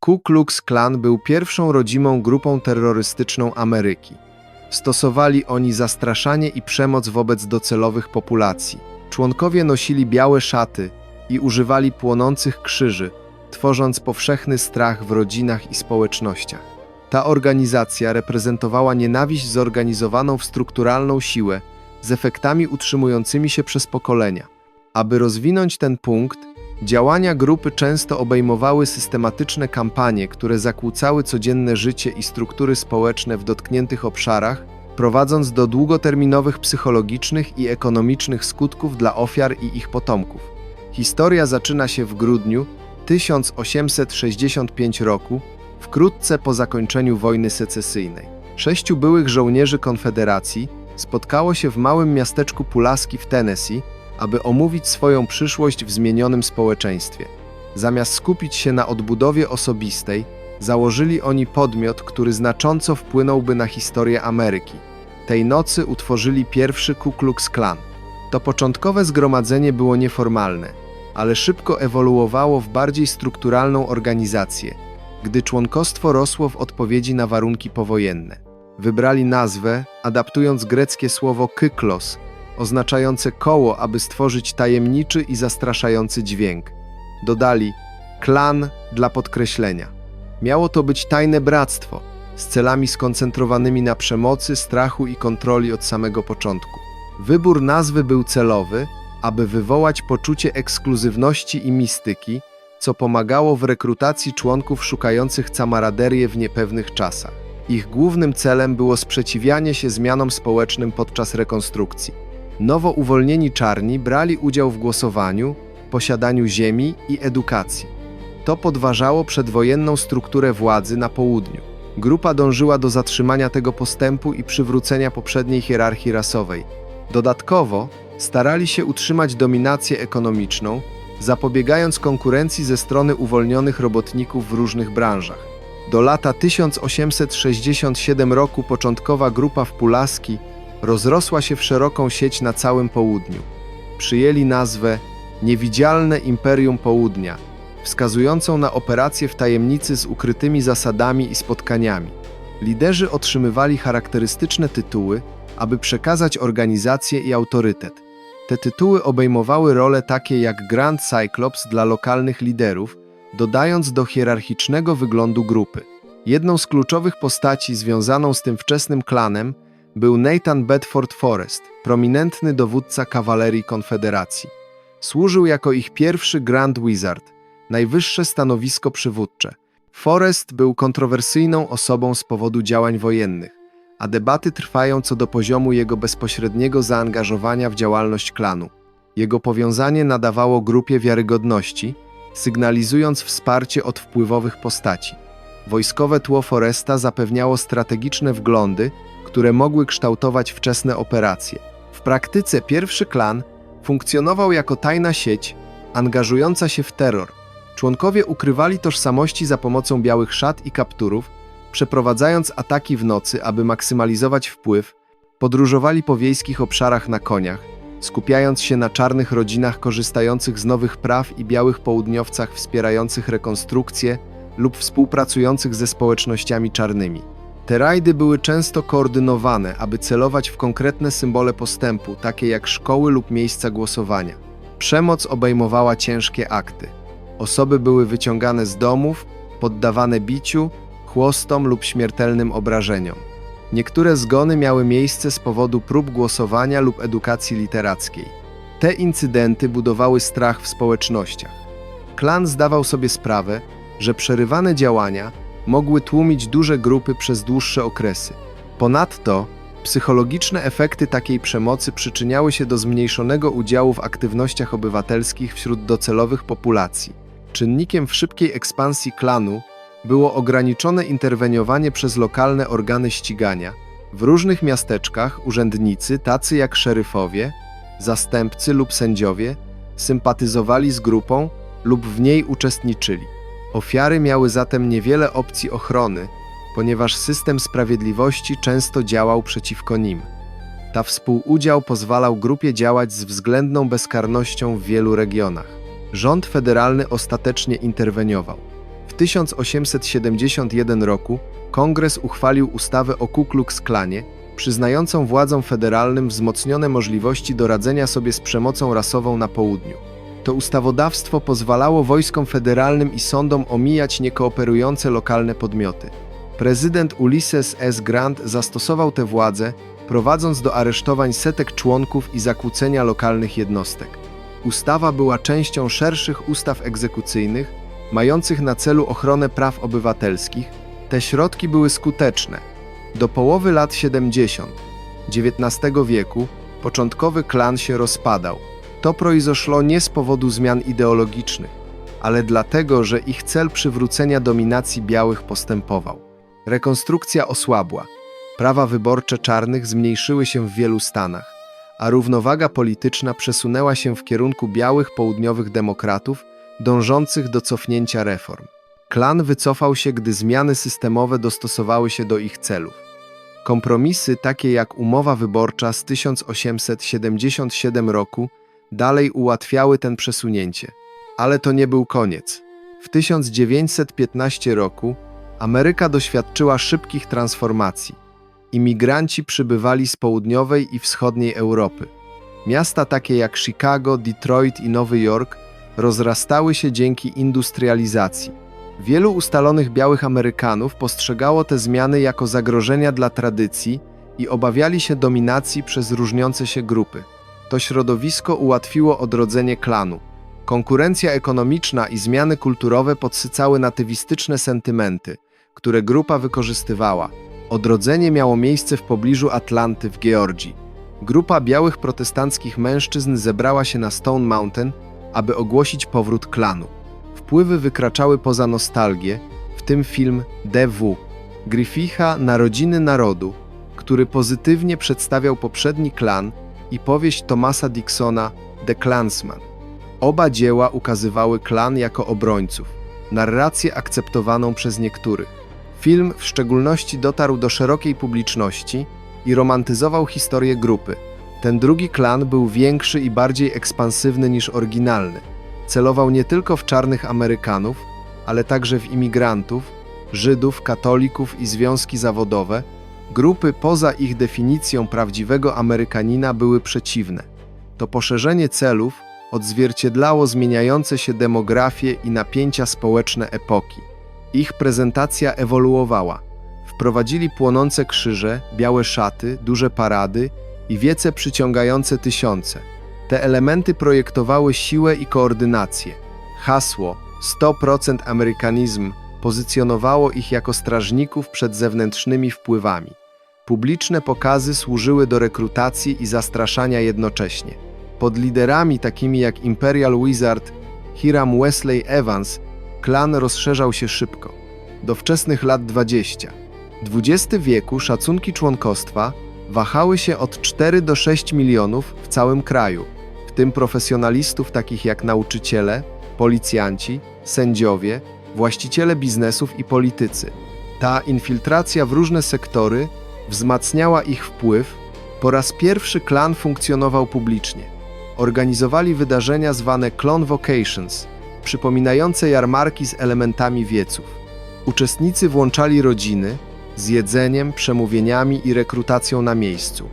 Ku Klux Klan był pierwszą rodzimą grupą terrorystyczną Ameryki. Stosowali oni zastraszanie i przemoc wobec docelowych populacji. Członkowie nosili białe szaty i używali płonących krzyży, tworząc powszechny strach w rodzinach i społecznościach. Ta organizacja reprezentowała nienawiść zorganizowaną w strukturalną siłę, z efektami utrzymującymi się przez pokolenia. Aby rozwinąć ten punkt, działania grupy często obejmowały systematyczne kampanie, które zakłócały codzienne życie i struktury społeczne w dotkniętych obszarach, prowadząc do długoterminowych psychologicznych i ekonomicznych skutków dla ofiar i ich potomków. Historia zaczyna się w grudniu 1865 roku, wkrótce po zakończeniu wojny secesyjnej. Sześciu byłych żołnierzy Konfederacji spotkało się w małym miasteczku Pulaski w Tennessee, aby omówić swoją przyszłość w zmienionym społeczeństwie. Zamiast skupić się na odbudowie osobistej, założyli oni podmiot, który znacząco wpłynąłby na historię Ameryki. Tej nocy utworzyli pierwszy Ku Klux Klan. To początkowe zgromadzenie było nieformalne, ale szybko ewoluowało w bardziej strukturalną organizację, gdy członkostwo rosło w odpowiedzi na warunki powojenne. Wybrali nazwę, adaptując greckie słowo kyklos, oznaczające koło, aby stworzyć tajemniczy i zastraszający dźwięk. Dodali klan dla podkreślenia. Miało to być tajne bractwo, z celami skoncentrowanymi na przemocy, strachu i kontroli od samego początku. Wybór nazwy był celowy, aby wywołać poczucie ekskluzywności i mistyki, co pomagało w rekrutacji członków szukających camaraderię w niepewnych czasach. Ich głównym celem było sprzeciwianie się zmianom społecznym podczas rekonstrukcji. Nowo uwolnieni czarni brali udział w głosowaniu, posiadaniu ziemi i edukacji. To podważało przedwojenną strukturę władzy na południu. Grupa dążyła do zatrzymania tego postępu i przywrócenia poprzedniej hierarchii rasowej. Dodatkowo starali się utrzymać dominację ekonomiczną, zapobiegając konkurencji ze strony uwolnionych robotników w różnych branżach. Do lata 1867 roku początkowa grupa w Pulaski rozrosła się w szeroką sieć na całym południu. Przyjęli nazwę Niewidzialne Imperium Południa, wskazującą na operacje w tajemnicy z ukrytymi zasadami i spotkaniami. Liderzy otrzymywali charakterystyczne tytuły, aby przekazać organizację i autorytet. Te tytuły obejmowały role takie jak Grand Cyclops dla lokalnych liderów, dodając do hierarchicznego wyglądu grupy. Jedną z kluczowych postaci związaną z tym wczesnym klanem był Nathan Bedford Forrest, prominentny dowódca kawalerii Konfederacji. Służył jako ich pierwszy Grand Wizard, najwyższe stanowisko przywódcze. Forrest był kontrowersyjną osobą z powodu działań wojennych, a debaty trwają co do poziomu jego bezpośredniego zaangażowania w działalność klanu. Jego powiązanie nadawało grupie wiarygodności, sygnalizując wsparcie od wpływowych postaci. Wojskowe tło Foresta zapewniało strategiczne wglądy, które mogły kształtować wczesne operacje. W praktyce pierwszy klan funkcjonował jako tajna sieć angażująca się w terror. Członkowie ukrywali tożsamości za pomocą białych szat i kapturów, przeprowadzając ataki w nocy, aby maksymalizować wpływ, podróżowali po wiejskich obszarach na koniach, skupiając się na czarnych rodzinach korzystających z nowych praw i białych południowcach wspierających rekonstrukcję lub współpracujących ze społecznościami czarnymi. Te rajdy były często koordynowane, aby celować w konkretne symbole postępu, takie jak szkoły lub miejsca głosowania. Przemoc obejmowała ciężkie akty. Osoby były wyciągane z domów, poddawane biciu, chłostom lub śmiertelnym obrażeniom. Niektóre zgony miały miejsce z powodu prób głosowania lub edukacji literackiej. Te incydenty budowały strach w społecznościach. Klan zdawał sobie sprawę, że przerywane działania mogły tłumić duże grupy przez dłuższe okresy. Ponadto, psychologiczne efekty takiej przemocy przyczyniały się do zmniejszonego udziału w aktywnościach obywatelskich wśród docelowych populacji. Czynnikiem w szybkiej ekspansji klanu było ograniczone interweniowanie przez lokalne organy ścigania. W różnych miasteczkach urzędnicy, tacy jak szeryfowie, zastępcy lub sędziowie, sympatyzowali z grupą lub w niej uczestniczyli. Ofiary miały zatem niewiele opcji ochrony, ponieważ system sprawiedliwości często działał przeciwko nim. Ta współudział pozwalał grupie działać z względną bezkarnością w wielu regionach. Rząd federalny ostatecznie interweniował. W 1871 roku Kongres uchwalił ustawę o Ku Klux Klanie, przyznającą władzom federalnym wzmocnione możliwości doradzenia sobie z przemocą rasową na południu. To ustawodawstwo pozwalało wojskom federalnym i sądom omijać niekooperujące lokalne podmioty. Prezydent Ulysses S. Grant zastosował tę władzę, prowadząc do aresztowań setek członków i zakłócenia lokalnych jednostek. Ustawa była częścią szerszych ustaw egzekucyjnych, mających na celu ochronę praw obywatelskich. Te środki były skuteczne. Do połowy lat 70. XIX wieku początkowy klan się rozpadał. To proizoszło nie z powodu zmian ideologicznych, ale dlatego, że ich cel przywrócenia dominacji białych postępował. Rekonstrukcja osłabła, prawa wyborcze czarnych zmniejszyły się w wielu stanach, a równowaga polityczna przesunęła się w kierunku białych południowych demokratów dążących do cofnięcia reform. Klan wycofał się, gdy zmiany systemowe dostosowały się do ich celów. Kompromisy takie jak umowa wyborcza z 1877 roku dalej ułatwiały ten przesunięcie. Ale to nie był koniec. W 1915 roku Ameryka doświadczyła szybkich transformacji. Imigranci przybywali z południowej i wschodniej Europy. Miasta takie jak Chicago, Detroit i Nowy Jork rozrastały się dzięki industrializacji. Wielu ustalonych białych Amerykanów postrzegało te zmiany jako zagrożenia dla tradycji i obawiali się dominacji przez różniące się grupy. To środowisko ułatwiło odrodzenie klanu. Konkurencja ekonomiczna i zmiany kulturowe podsycały natywistyczne sentymenty, które grupa wykorzystywała. Odrodzenie miało miejsce w pobliżu Atlanty w Georgii. Grupa białych protestanckich mężczyzn zebrała się na Stone Mountain, aby ogłosić powrót klanu. Wpływy wykraczały poza nostalgię, w tym film D.W. Griffitha Narodziny Narodu, który pozytywnie przedstawiał poprzedni klan i powieść Thomasa Dixona The Clansman. Oba dzieła ukazywały klan jako obrońców, narrację akceptowaną przez niektórych. Film w szczególności dotarł do szerokiej publiczności i romantyzował historię grupy. Ten drugi klan był większy i bardziej ekspansywny niż oryginalny. Celował nie tylko w czarnych Amerykanów, ale także w imigrantów, Żydów, katolików i związki zawodowe. Grupy poza ich definicją prawdziwego Amerykanina były przeciwne. To poszerzenie celów odzwierciedlało zmieniające się demografie i napięcia społeczne epoki. Ich prezentacja ewoluowała. Wprowadzili płonące krzyże, białe szaty, duże parady i wiece przyciągające tysiące. Te elementy projektowały siłę i koordynację. Hasło 100% Amerykanizm pozycjonowało ich jako strażników przed zewnętrznymi wpływami. Publiczne pokazy służyły do rekrutacji i zastraszania jednocześnie. Pod liderami takimi jak Imperial Wizard, Hiram Wesley Evans, klan rozszerzał się szybko. Do wczesnych lat 20. XX wieku szacunki członkostwa wahały się od 4 do 6 milionów w całym kraju, w tym profesjonalistów takich jak nauczyciele, policjanci, sędziowie, właściciele biznesów i politycy. Ta infiltracja w różne sektory wzmacniała ich wpływ. Po raz pierwszy klan funkcjonował publicznie. Organizowali wydarzenia zwane Clone Vocations, przypominające jarmarki z elementami wieców. Uczestnicy włączali rodziny z jedzeniem, przemówieniami i rekrutacją na miejscu.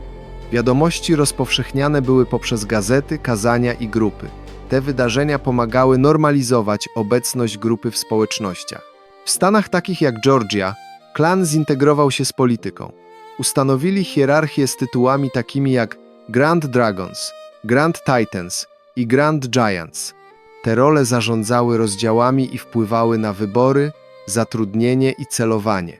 Wiadomości rozpowszechniane były poprzez gazety, kazania i grupy. Te wydarzenia pomagały normalizować obecność grupy w społecznościach. W stanach takich jak Georgia, klan zintegrował się z polityką. Ustanowili hierarchię z tytułami takimi jak Grand Dragons, Grand Titans i Grand Giants. Te role zarządzały rozdziałami i wpływały na wybory, zatrudnienie i celowanie.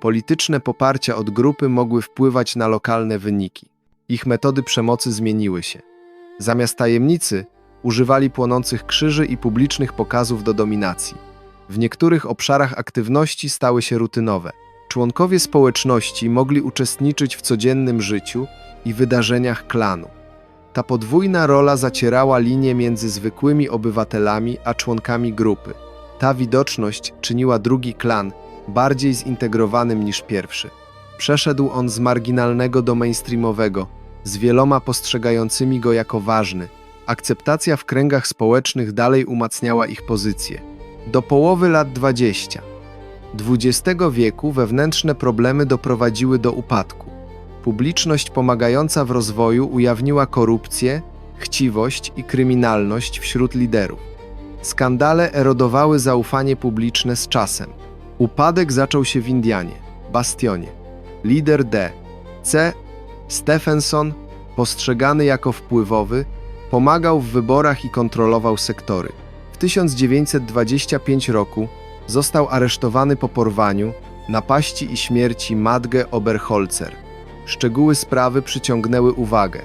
Polityczne poparcia od grupy mogły wpływać na lokalne wyniki. Ich metody przemocy zmieniły się. Zamiast tajemnicy używali płonących krzyży i publicznych pokazów do dominacji. W niektórych obszarach aktywności stały się rutynowe. Członkowie społeczności mogli uczestniczyć w codziennym życiu i wydarzeniach klanu. Ta podwójna rola zacierała linię między zwykłymi obywatelami a członkami grupy. Ta widoczność czyniła drugi klan bardziej zintegrowanym niż pierwszy. Przeszedł on z marginalnego do mainstreamowego, z wieloma postrzegającymi go jako ważny. Akceptacja w kręgach społecznych dalej umacniała ich pozycję. Do połowy lat 20 XX wieku wewnętrzne problemy doprowadziły do upadku. Publiczność pomagająca w rozwoju ujawniła korupcję, chciwość i kryminalność wśród liderów. Skandale erodowały zaufanie publiczne z czasem. Upadek zaczął się w Indianie, Bastionie. Lider D. C. Stephenson, postrzegany jako wpływowy, pomagał w wyborach i kontrolował sektory. W 1925 roku został aresztowany po porwaniu, napaści i śmierci Madge Oberholzer. Szczegóły sprawy przyciągnęły uwagę.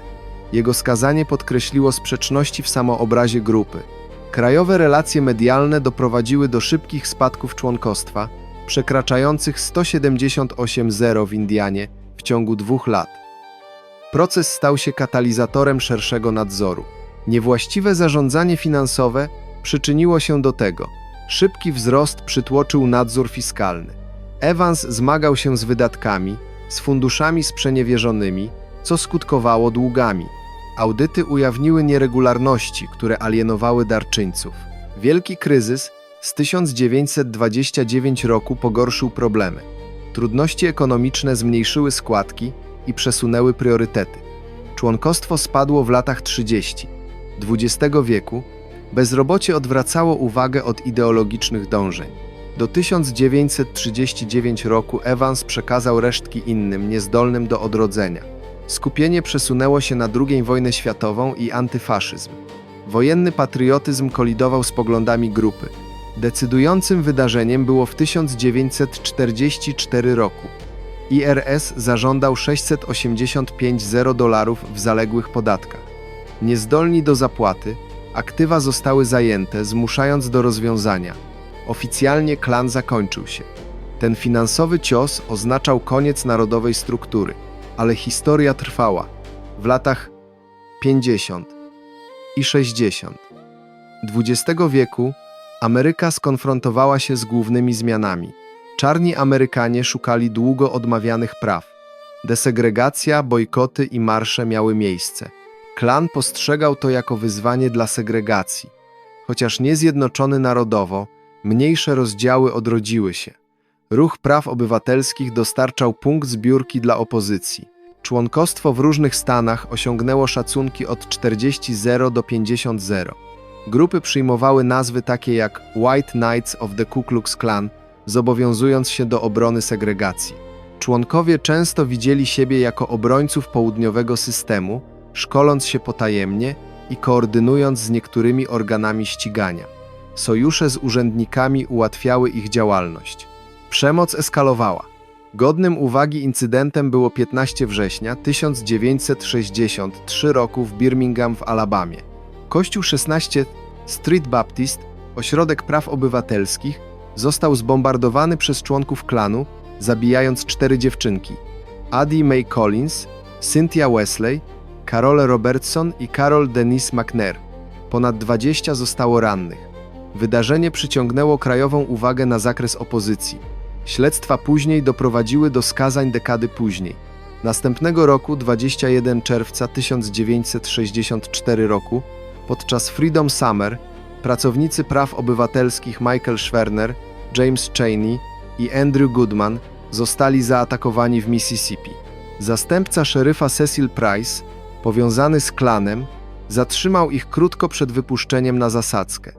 Jego skazanie podkreśliło sprzeczności w samoobrazie grupy. Krajowe relacje medialne doprowadziły do szybkich spadków członkostwa, przekraczających 178,0 w Indianie w ciągu dwóch lat. Proces stał się katalizatorem szerszego nadzoru. Niewłaściwe zarządzanie finansowe przyczyniło się do tego. Szybki wzrost przytłoczył nadzór fiskalny. Evans zmagał się z wydatkami, z funduszami sprzeniewierzonymi, co skutkowało długami. Audyty ujawniły nieregularności, które alienowały darczyńców. Wielki kryzys z 1929 roku pogorszył problemy. Trudności ekonomiczne zmniejszyły składki i przesunęły priorytety. Członkostwo spadło w latach 30. XX wieku, bezrobocie odwracało uwagę od ideologicznych dążeń. Do 1939 roku Evans przekazał resztki innym, niezdolnym do odrodzenia. Skupienie przesunęło się na II wojnę światową i antyfaszyzm. Wojenny patriotyzm kolidował z poglądami grupy. Decydującym wydarzeniem było w 1944 roku. IRS zażądał 685,0 dolarów w zaległych podatkach. Niezdolni do zapłaty, aktywa zostały zajęte, zmuszając do rozwiązania. Oficjalnie klan zakończył się. Ten finansowy cios oznaczał koniec narodowej struktury, ale historia trwała. W latach 50 i 60 XX wieku Ameryka skonfrontowała się z głównymi zmianami. Czarni Amerykanie szukali długo odmawianych praw. Desegregacja, bojkoty i marsze miały miejsce. Klan postrzegał to jako wyzwanie dla segregacji. Chociaż nie zjednoczony narodowo, mniejsze rozdziały odrodziły się. Ruch praw obywatelskich dostarczał punkt zbiórki dla opozycji. Członkostwo w różnych stanach osiągnęło szacunki od 40-0 do 50-0. Grupy przyjmowały nazwy takie jak White Knights of the Ku Klux Klan, zobowiązując się do obrony segregacji. Członkowie często widzieli siebie jako obrońców południowego systemu, szkoląc się potajemnie i koordynując z niektórymi organami ścigania. Sojusze z urzędnikami ułatwiały ich działalność. Przemoc eskalowała. Godnym uwagi incydentem było 15 września 1963 roku w Birmingham w Alabamie. Kościół 16 Street Baptist, ośrodek praw obywatelskich, został zbombardowany przez członków klanu, zabijając cztery dziewczynki: Addie Mae Collins, Cynthia Wesley, Carol Robertson i Carol Denise McNair. Ponad 20 zostało rannych. Wydarzenie przyciągnęło krajową uwagę na zakres opozycji. Śledztwa później doprowadziły do skazań dekady później. Następnego roku, 21 czerwca 1964 roku, podczas Freedom Summer, pracownicy praw obywatelskich Michael Schwerner, James Cheney i Andrew Goodman zostali zaatakowani w Mississippi. Zastępca szeryfa Cecil Price, powiązany z klanem, zatrzymał ich krótko przed wypuszczeniem na zasadzkę.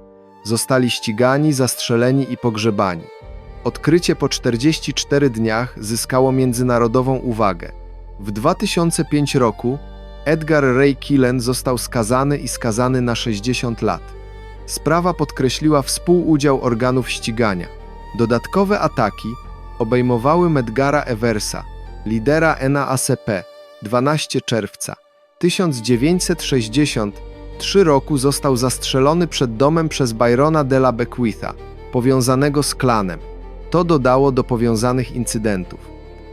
Zostali ścigani, zastrzeleni i pogrzebani. Odkrycie po 44 dniach zyskało międzynarodową uwagę. W 2005 roku Edgar Ray Killen został skazany i skazany na 60 lat. Sprawa podkreśliła współudział organów ścigania. Dodatkowe ataki obejmowały Medgara Eversa, lidera NAACP, 12 czerwca 1963 roku został zastrzelony przed domem przez Byrona de la Bequitha, powiązanego z klanem. To dodało do powiązanych incydentów.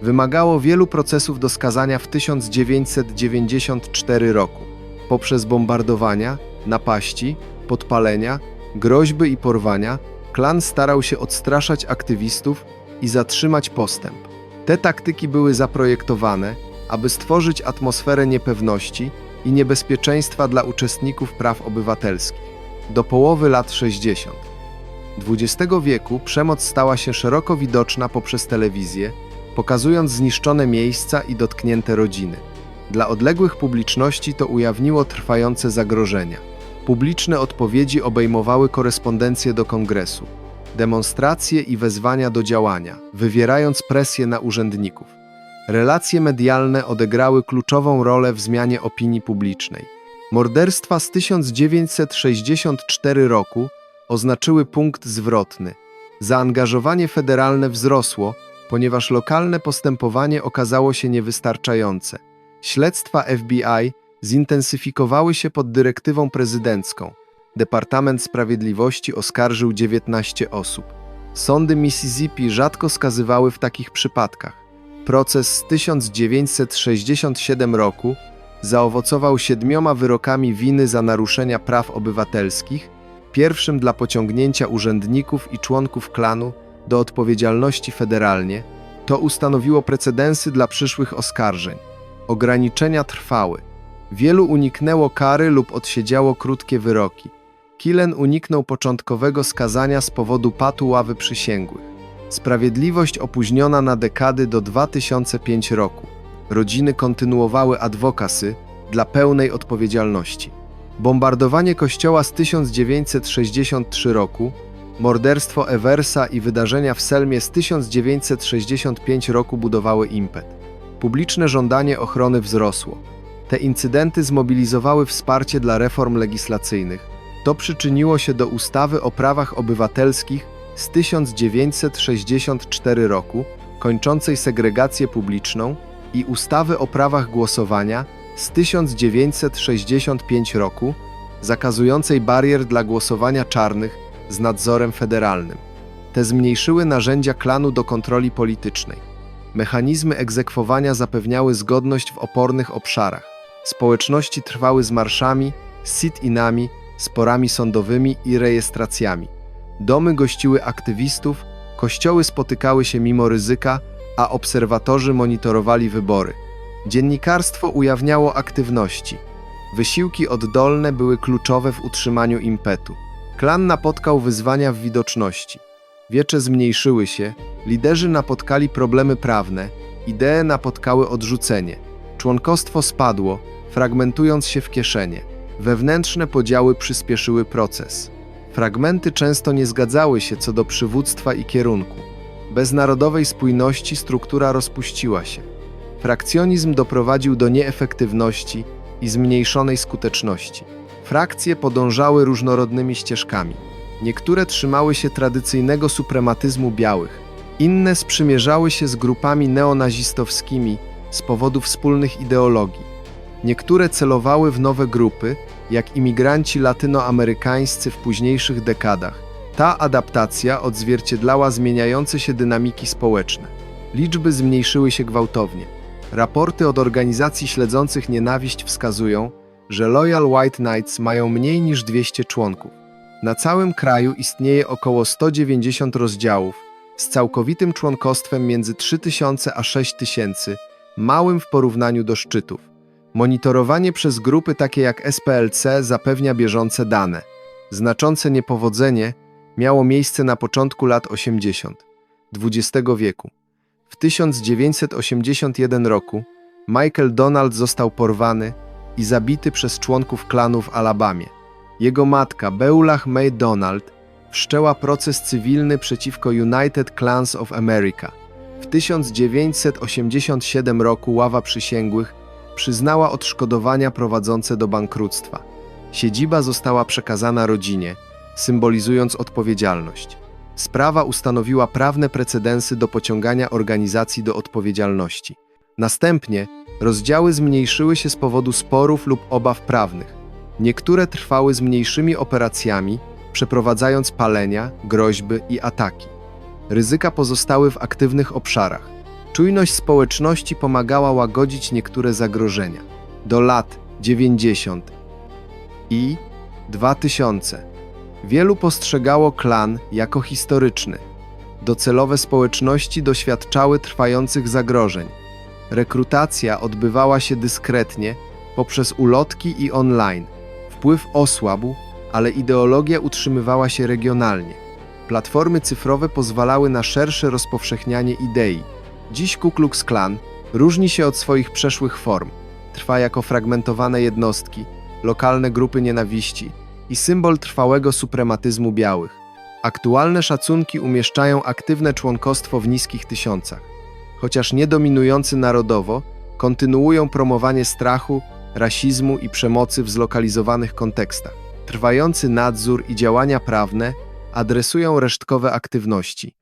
Wymagało wielu procesów do skazania w 1994 roku. Poprzez bombardowania, napaści, podpalenia, groźby i porwania, klan starał się odstraszać aktywistów i zatrzymać postęp. Te taktyki były zaprojektowane, aby stworzyć atmosferę niepewności i niebezpieczeństwa dla uczestników praw obywatelskich. Do połowy lat 60. XX wieku przemoc stała się szeroko widoczna poprzez telewizję, pokazując zniszczone miejsca i dotknięte rodziny. Dla odległych publiczności to ujawniło trwające zagrożenia. Publiczne odpowiedzi obejmowały korespondencję do kongresu, demonstracje i wezwania do działania, wywierając presję na urzędników. Relacje medialne odegrały kluczową rolę w zmianie opinii publicznej. Morderstwa z 1964 roku oznaczyły punkt zwrotny. Zaangażowanie federalne wzrosło, ponieważ lokalne postępowanie okazało się niewystarczające. Śledztwa FBI zintensyfikowały się pod dyrektywą prezydencką. Departament Sprawiedliwości oskarżył 19 osób. Sądy Mississippi rzadko skazywały w takich przypadkach. Proces z 1967 roku zaowocował siedmioma wyrokami winy za naruszenia praw obywatelskich, pierwszym dla pociągnięcia urzędników i członków klanu do odpowiedzialności federalnie, to ustanowiło precedensy dla przyszłych oskarżeń. Ograniczenia trwały. Wielu uniknęło kary lub odsiedziało krótkie wyroki. Killen uniknął początkowego skazania z powodu patu ławy przysięgłych. Sprawiedliwość opóźniona na dekady do 2005 roku. Rodziny kontynuowały adwokasy dla pełnej odpowiedzialności. Bombardowanie kościoła z 1963 roku, morderstwo Eversa i wydarzenia w Selmie z 1965 roku budowały impet. Publiczne żądanie ochrony wzrosło. Te incydenty zmobilizowały wsparcie dla reform legislacyjnych. To przyczyniło się do ustawy o prawach obywatelskich z 1964 roku, kończącej segregację publiczną, i ustawy o prawach głosowania z 1965 roku, zakazującej barier dla głosowania czarnych z nadzorem federalnym. Te zmniejszyły narzędzia klanu do kontroli politycznej. Mechanizmy egzekwowania zapewniały zgodność w opornych obszarach. Społeczności trwały z marszami, sit-inami, sporami sądowymi i rejestracjami. Domy gościły aktywistów, kościoły spotykały się mimo ryzyka, a obserwatorzy monitorowali wybory. Dziennikarstwo ujawniało aktywności. Wysiłki oddolne były kluczowe w utrzymaniu impetu. Klan napotkał wyzwania w widoczności. Wiecze zmniejszyły się, liderzy napotkali problemy prawne, idee napotkały odrzucenie. Członkostwo spadło, fragmentując się w kieszenie. Wewnętrzne podziały przyspieszyły proces. Fragmenty często nie zgadzały się co do przywództwa i kierunku. Bez narodowej spójności struktura rozpuściła się. Frakcjonizm doprowadził do nieefektywności i zmniejszonej skuteczności. Frakcje podążały różnorodnymi ścieżkami. Niektóre trzymały się tradycyjnego suprematyzmu białych, inne sprzymierzały się z grupami neonazistowskimi z powodu wspólnych ideologii. Niektóre celowały w nowe grupy, jak imigranci latynoamerykańscy w późniejszych dekadach. Ta adaptacja odzwierciedlała zmieniające się dynamiki społeczne. Liczby zmniejszyły się gwałtownie. Raporty od organizacji śledzących nienawiść wskazują, że Loyal White Knights mają mniej niż 200 członków. Na całym kraju istnieje około 190 rozdziałów, z całkowitym członkostwem między 3000 a 6000, małym w porównaniu do szczytów. Monitorowanie przez grupy takie jak SPLC zapewnia bieżące dane. Znaczące niepowodzenie miało miejsce na początku lat 80. XX wieku. W 1981 roku Michael Donald został porwany i zabity przez członków klanu w Alabamie. Jego matka, Beulah May Donald, wszczęła proces cywilny przeciwko United Clans of America. W 1987 roku ława przysięgłych przyznała odszkodowania prowadzące do bankructwa. Siedziba została przekazana rodzinie, symbolizując odpowiedzialność. Sprawa ustanowiła prawne precedensy do pociągania organizacji do odpowiedzialności. Następnie rozdziały zmniejszyły się z powodu sporów lub obaw prawnych. Niektóre trwały z mniejszymi operacjami, przeprowadzając palenia, groźby i ataki. Ryzyka pozostały w aktywnych obszarach. Czujność społeczności pomagała łagodzić niektóre zagrożenia. Do lat 90 i 2000 wielu postrzegało klan jako historyczny. Docelowe społeczności doświadczały trwających zagrożeń. Rekrutacja odbywała się dyskretnie poprzez ulotki i online. Wpływ osłabł, ale ideologia utrzymywała się regionalnie. Platformy cyfrowe pozwalały na szersze rozpowszechnianie idei. Dziś Ku Klux Klan różni się od swoich przeszłych form. Trwa jako fragmentowane jednostki, lokalne grupy nienawiści i symbol trwałego suprematyzmu białych. Aktualne szacunki umieszczają aktywne członkostwo w niskich tysiącach. Chociaż nie dominujący narodowo, kontynuują promowanie strachu, rasizmu i przemocy w zlokalizowanych kontekstach. Trwający nadzór i działania prawne adresują resztkowe aktywności.